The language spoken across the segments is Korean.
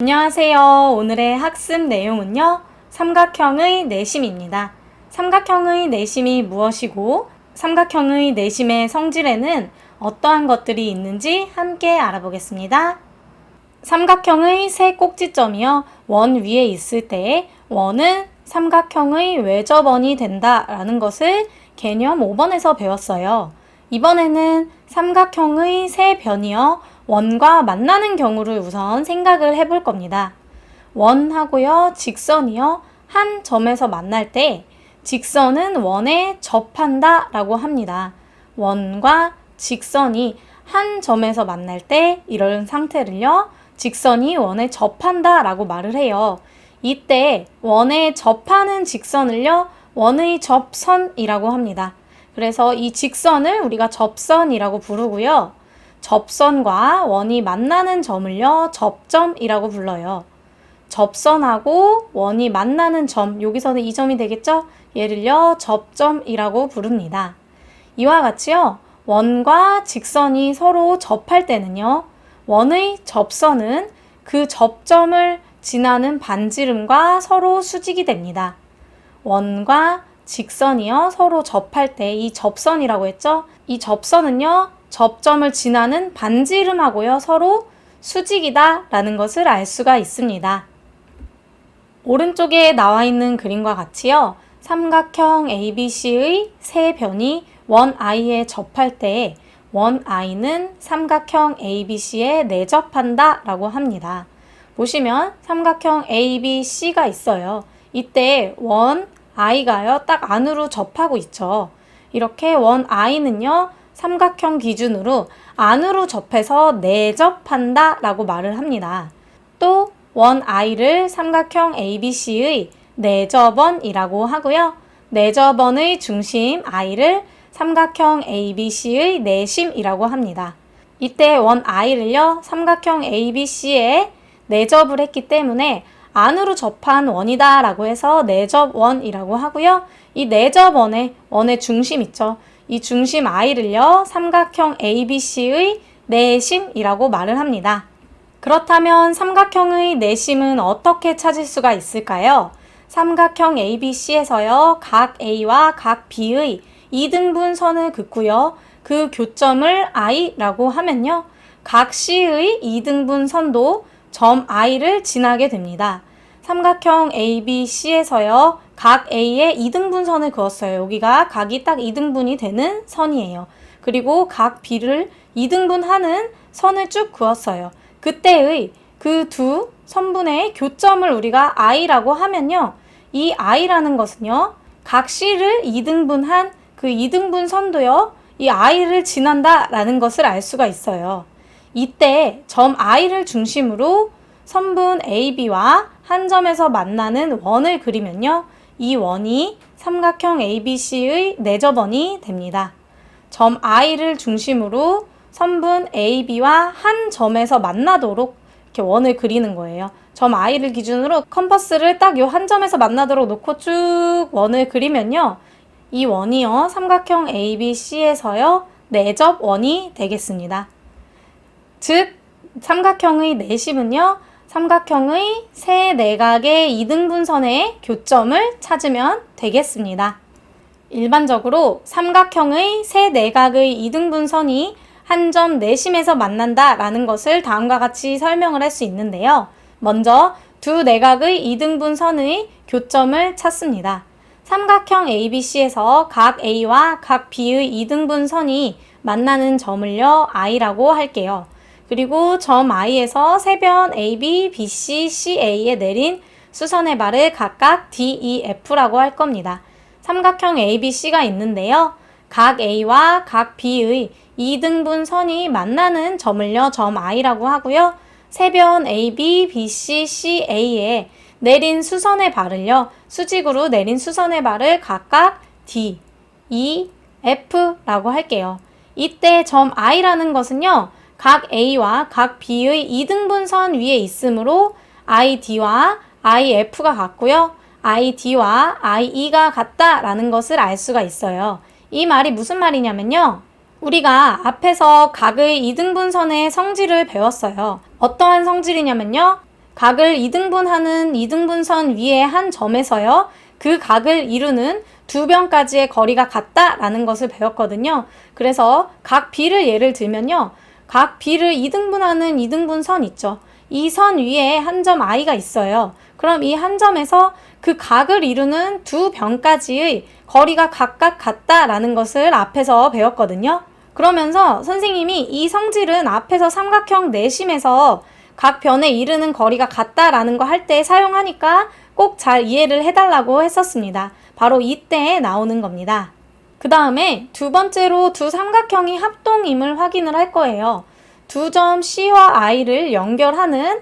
안녕하세요. 오늘의 학습 내용은요. 삼각형의 내심입니다. 삼각형의 내심이 무엇이고 삼각형의 내심의 성질에는 어떠한 것들이 있는지 함께 알아보겠습니다. 삼각형의 세 꼭지점이요. 원 위에 있을 때 원은 삼각형의 외접원이 된다라는 것을 개념 5번에서 배웠어요. 이번에는 삼각형의 세 변이요. 원과 만나는 경우를 우선 생각을 해볼 겁니다. 원하고요, 직선이요, 한 점에서 만날 때 직선은 원에 접한다 라고 합니다. 원과 직선이 한 점에서 만날 때 이런 상태를요, 직선이 원에 접한다 라고 말을 해요. 이때 원에 접하는 직선을요, 원의 접선이라고 합니다. 그래서 이 직선을 우리가 접선이라고 부르고요. 접선과 원이 만나는 점을요, 접점이라고 불러요. 접선하고 원이 만나는 점, 여기서는 이 점이 되겠죠? 얘를요, 접점이라고 부릅니다. 이와 같이요, 원과 직선이 서로 접할 때는요, 원의 접선은 그 접점을 지나는 반지름과 서로 수직이 됩니다. 원과 직선이요, 서로 접할 때 이 접선이라고 했죠? 이 접선은요, 접점을 지나는 반지름하고요, 서로 수직이다 라는 것을 알 수가 있습니다. 오른쪽에 나와 있는 그림과 같이요. 삼각형 ABC의 세 변이 원 I에 접할 때 원 I는 삼각형 ABC에 내접한다 라고 합니다. 보시면 삼각형 ABC가 있어요. 이때 원 I가요. 딱 안으로 접하고 있죠. 이렇게 원 I는요. 삼각형 기준으로 안으로 접해서 내접한다 라고 말을 합니다. 또 원 I를 삼각형 ABC의 내접원이라고 하고요. 내접원의 중심 I를 삼각형 ABC의 내심이라고 합니다. 이때 원 I를요, 삼각형 ABC에 내접을 했기 때문에 안으로 접한 원이다 라고 해서 내접원이라고 하고요. 이 내접원의 원의 중심 있죠. 이 중심 I를요, 삼각형 ABC의 내심이라고 말을 합니다. 그렇다면 삼각형의 내심은 어떻게 찾을 수가 있을까요? 삼각형 ABC에서요, 각 A와 각 B의 이등분 선을 긋고요, 그 교점을 I라고 하면요, 각 C의 이등분 선도 점 I를 지나게 됩니다. 삼각형 ABC에서요, 각 A에 이등분 선을 그었어요. 여기가 각이 딱 이등분이 되는 선이에요. 그리고 각 B를 이등분하는 선을 쭉 그었어요. 그때의 그 두 선분의 교점을 우리가 I라고 하면요. 이 I라는 것은요. 각 C를 이등분한 그 이등분 선도요. 이 I를 지난다라는 것을 알 수가 있어요. 이때 점 I를 중심으로 선분 AB와 한 점에서 만나는 원을 그리면요. 이 원이 삼각형 ABC의 내접원이 됩니다. 점 I를 중심으로 선분 AB와 한 점에서 만나도록 이렇게 원을 그리는 거예요. 점 I를 기준으로 컴퍼스를 딱 요 한 점에서 만나도록 놓고 쭉 원을 그리면요. 이 원이요. 삼각형 ABC에서요. 내접 원이 되겠습니다. 즉, 삼각형의 내심은요. 삼각형의 세 내각의 이등분선의 교점을 찾으면 되겠습니다. 일반적으로 삼각형의 세 내각의 이등분선이 한 점 내심에서 만난다 라는 것을 다음과 같이 설명을 할 수 있는데요. 먼저 두 내각의 이등분선의 교점을 찾습니다. 삼각형 ABC에서 각 A와 각 B의 이등분선이 만나는 점을요, I라고 할게요. 그리고 점 I에서 세변 AB, BC, CA에 내린 수선의 발을 각각 D, E, F라고 할 겁니다. 삼각형 ABC가 있는데요. 각 A와 각 B의 이등분 선이 만나는 점을요, 점 I라고 하고요. 세변 AB, BC, CA에 내린 수선의 발을요, 수직으로 내린 수선의 발을 각각 D, E, F라고 할게요. 이때 점 I라는 것은요, 각 A와 각 B의 이등분선 위에 있으므로 ID와 IF가 같고요. ID와 IE가 같다라는 것을 알 수가 있어요. 이 말이 무슨 말이냐면요. 우리가 앞에서 각의 이등분선의 성질을 배웠어요. 어떠한 성질이냐면요. 각을 이등분하는 이등분선 위에 한 점에서요. 그 각을 이루는 두 변까지의 거리가 같다라는 것을 배웠거든요. 그래서 각 B를 예를 들면요. 각 B를 이등분하는 이등분 선 있죠. 이 선 위에 한 점 I가 있어요. 그럼 이 한 점에서 그 각을 이루는 두 변까지의 거리가 각각 같다라는 것을 앞에서 배웠거든요. 그러면서 선생님이 이 성질은 앞에서 삼각형 내심에서 각 변에 이르는 거리가 같다라는 거 할 때 사용하니까 꼭 잘 이해를 해달라고 했었습니다. 바로 이때 나오는 겁니다. 그 다음에 두 번째로 두 삼각형이 합동임을 확인을 할 거예요. 두 점 C와 I를 연결하는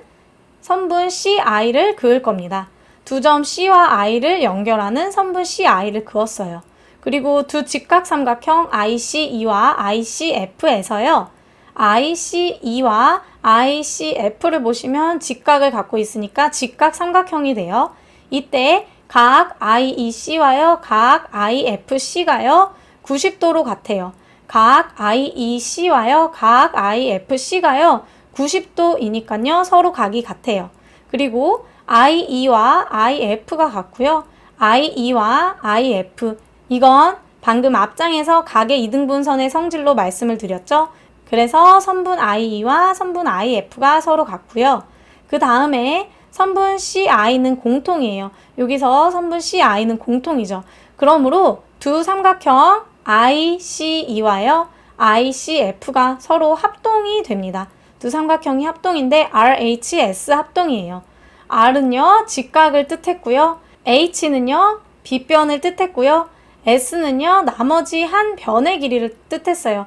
선분 CI를 그을 겁니다. 두 점 C와 I를 연결하는 선분 CI를 그었어요. 그리고 두 직각삼각형 ICE와 ICF에서요. ICE와 ICF를 보시면 직각을 갖고 있으니까 직각삼각형이 돼요. 이때 각 IEC와요, 각 IFC가요, 90도로 같아요. 각 IEC와요, 각 IFC가요, 90도이니까요, 서로 각이 같아요. 그리고 IE와 IF가 같고요. IE와 IF. 이건 방금 앞장에서 각의 이등분선의 성질로 말씀을 드렸죠. 그래서 선분 IE와 선분 IF가 서로 같고요. 그 다음에 선분 CI는 공통이에요. 여기서 선분 CI는 공통이죠. 그러므로 두 삼각형 ICE와요, ICF가 서로 합동이 됩니다. 두 삼각형이 합동인데 RHS 합동이에요. R은요, 직각을 뜻했고요. H는요, 빗변을 뜻했고요. S는요, 나머지 한 변의 길이를 뜻했어요.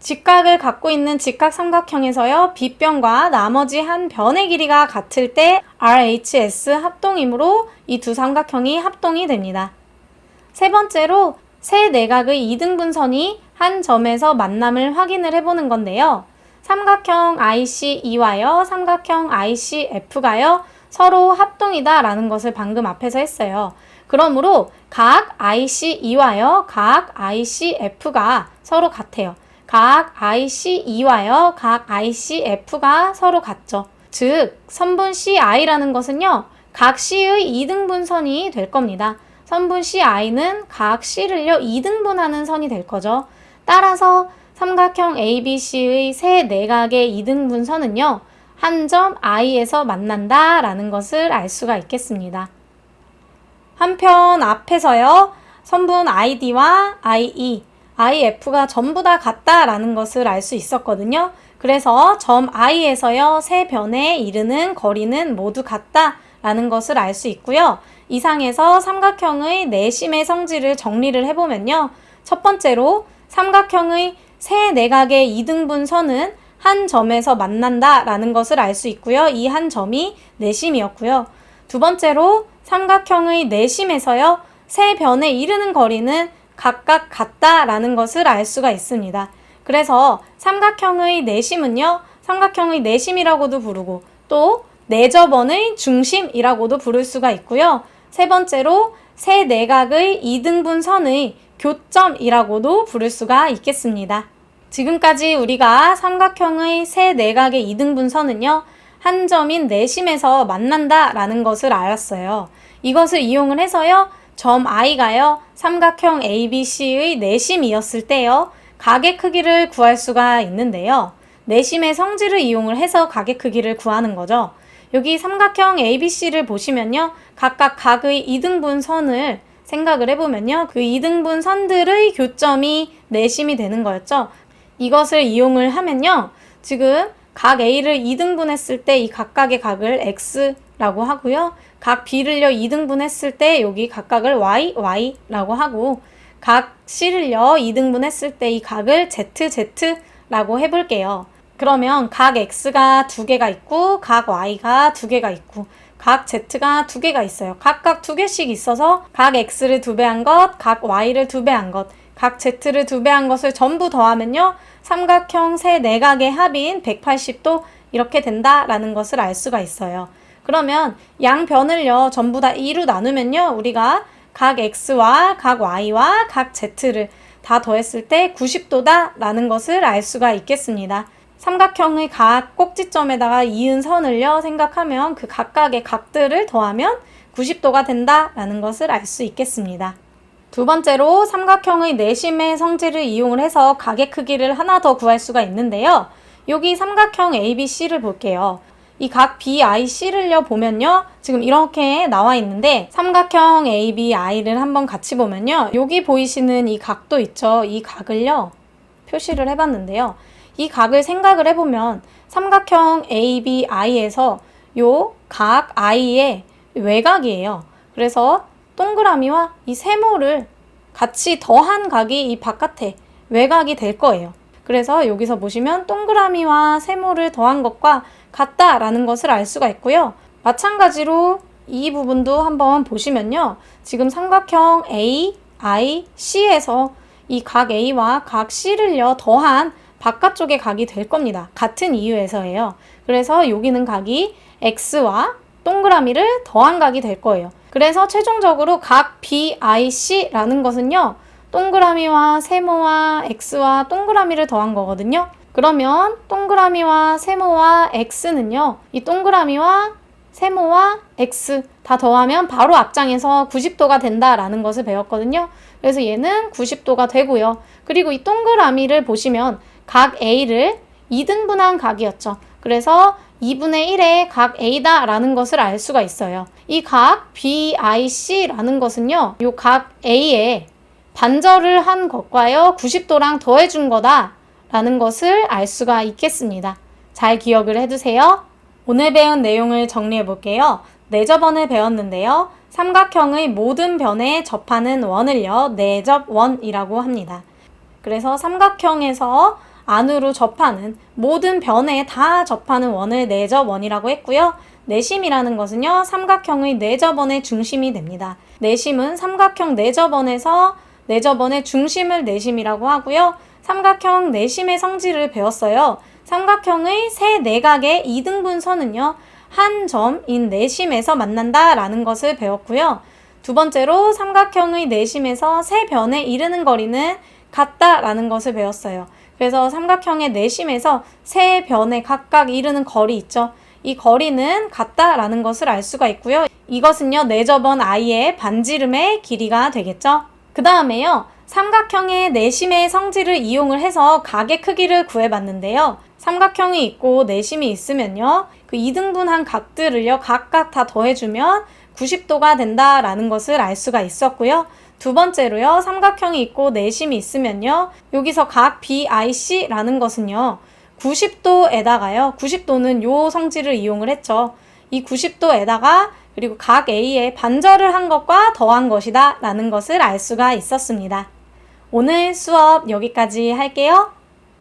직각을 갖고 있는 직각 삼각형에서요, 빗변과 나머지 한 변의 길이가 같을 때 RHS 합동이므로 이 두 삼각형이 합동이 됩니다. 세 번째로 세 내각의 이등분선이 한 점에서 만남을 확인을 해보는 건데요. 삼각형 ICE와요, 삼각형 ICF가요, 서로 합동이다 라는 것을 방금 앞에서 했어요. 그러므로 각 ICE와요, 각 ICF가 서로 같아요. 각 ICE와요, 각 ICF가 서로 같죠. 즉, 선분 CI라는 것은요, 각 C의 이등분선이 될 겁니다. 선분 CI는 각 C를요, 이등분하는 선이 될 거죠. 따라서 삼각형 ABC의 세 내각의 이등분선은요, 한 점 I에서 만난다 라는 것을 알 수가 있겠습니다. 한편 앞에서요, 선분 ID와 IE, IF가 전부 다 같다라는 것을 알 수 있었거든요. 그래서 점 I에서요, 세 변에 이르는 거리는 모두 같다라는 것을 알 수 있고요. 이상에서 삼각형의 내심의 성질을 정리를 해보면요. 첫 번째로 삼각형의 세 내각의 이등분 선은 한 점에서 만난다라는 것을 알 수 있고요. 이 한 점이 내심이었고요. 두 번째로 삼각형의 내심에서요. 세 변에 이르는 거리는 각각 같다라는 것을 알 수가 있습니다. 그래서 삼각형의 내심은요. 삼각형의 내심이라고도 부르고 또 내접원의 중심이라고도 부를 수가 있고요. 세 번째로 세 내각의 이등분 선의 교점이라고도 부를 수가 있겠습니다. 지금까지 우리가 삼각형의 세 내각의 이등분 선은요. 한 점인 내심에서 만난다라는 것을 알았어요. 이것을 이용을 해서요. 점 I가요. 삼각형 ABC의 내심이었을 때요. 각의 크기를 구할 수가 있는데요. 내심의 성질을 이용을 해서 각의 크기를 구하는 거죠. 여기 삼각형 ABC를 보시면요. 각각 각의 이등분 선을 생각을 해보면요. 그 이등분 선들의 교점이 내심이 되는 거였죠. 이것을 이용을 하면요. 지금 각 A를 2등분했을 때 이 각각의 각을 X라고 하고요. 각 B를요 2등분 했을 때 여기 각각을 Y, Y라고 하고 각 C를요 2등분 했을 때 이 각을 Z, Z라고 해볼게요. 그러면 각 X가 두 개가 있고 각 Y가 두 개가 있고 각 Z가 두 개가 있어요. 각각 두 개씩 있어서 각 X를 두 배 한 것, 각 Y를 두 배 한 것, 각 Z를 두 배 한 것을 전부 더하면요. 삼각형 세 내각의 합인 180도 이렇게 된다라는 것을 알 수가 있어요. 그러면 양변을요. 전부 다 2로 나누면요. 우리가 각 X와 각 Y와 각 Z를 다 더했을 때 90도다라는 것을 알 수가 있겠습니다. 삼각형의 각 꼭지점에다가 이은 선을요 생각하면 그 각각의 각들을 더하면 90도가 된다라는 것을 알 수 있겠습니다. 두 번째로 삼각형의 내심의 성질을 이용을 해서 각의 크기를 하나 더 구할 수가 있는데요. 여기 삼각형 ABC를 볼게요. 이 각 BIC를요 보면요. 지금 이렇게 나와 있는데 삼각형 ABI를 한번 같이 보면요. 여기 보이시는 이 각도 있죠. 이 각을요. 표시를 해봤는데요. 이 각을 생각을 해보면 삼각형 ABI에서 요 각 I의 외곽이에요. 그래서 동그라미와 이 세모를 같이 더한 각이 이 바깥에 외곽이 될 거예요. 그래서 여기서 보시면 동그라미와 세모를 더한 것과 같다라는 것을 알 수가 있고요. 마찬가지로 이 부분도 한번 보시면요. 지금 삼각형 A, I, C에서 이 각 A와 각 C를요 더한 바깥쪽의 각이 될 겁니다. 같은 이유에서예요. 그래서 여기는 각이 X와 동그라미를 더한 각이 될 거예요. 그래서 최종적으로 각 BIC라는 것은요. 동그라미와 세모와 X와 동그라미를 더한 거거든요. 그러면 동그라미와 세모와 X는요. 이 동그라미와 세모와 X 다 더하면 바로 앞장에서 90도가 된다라는 것을 배웠거든요. 그래서 얘는 90도가 되고요. 그리고 이 동그라미를 보시면 각 A를 2등분한 각이었죠. 그래서 2분의 1의 각 A다 라는 것을 알 수가 있어요. 이 각 BIC라는 것은요. 이 각 A에 반절을 한 것과요. 90도랑 더해준 거다라는 것을 알 수가 있겠습니다. 잘 기억을 해두세요. 오늘 배운 내용을 정리해 볼게요. 네 내접원을 배웠는데요. 삼각형의 모든 변에 접하는 원을요. 내접원이라고 합니다. 그래서 삼각형에서 안으로 접하는 모든 변에 다 접하는 원을 내접원이라고 했고요. 내심이라는 것은요. 삼각형의 내접원의 중심이 됩니다. 내심은 삼각형 내접원에서 내접원의 중심을 내심이라고 하고요. 삼각형 내심의 성질을 배웠어요. 삼각형의 세 내각의 이등분 선은요. 한 점인 내심에서 만난다라는 것을 배웠고요. 두 번째로 삼각형의 내심에서 세 변에 이르는 거리는 같다라는 것을 배웠어요. 그래서 삼각형의 내심에서 세 변에 각각 이르는 거리 있죠. 이 거리는 같다라는 것을 알 수가 있고요. 이것은요, 내접원 i의 반지름의 길이가 되겠죠. 그 다음에요, 삼각형의 내심의 성질을 이용을 해서 각의 크기를 구해봤는데요. 삼각형이 있고 내심이 있으면요, 그 이등분한 각들을요, 각각 다 더해주면 90도가 된다라는 것을 알 수가 있었고요. 두 번째로요, 삼각형이 있고 내심이 있으면요, 여기서 각 BIC라는 것은요, 90도에다가요, 90도는 요 성질을 이용을 했죠. 이 90도에다가 그리고 각 A의 반절을 한 것과 더한 것이다 라는 것을 알 수가 있었습니다. 오늘 수업 여기까지 할게요.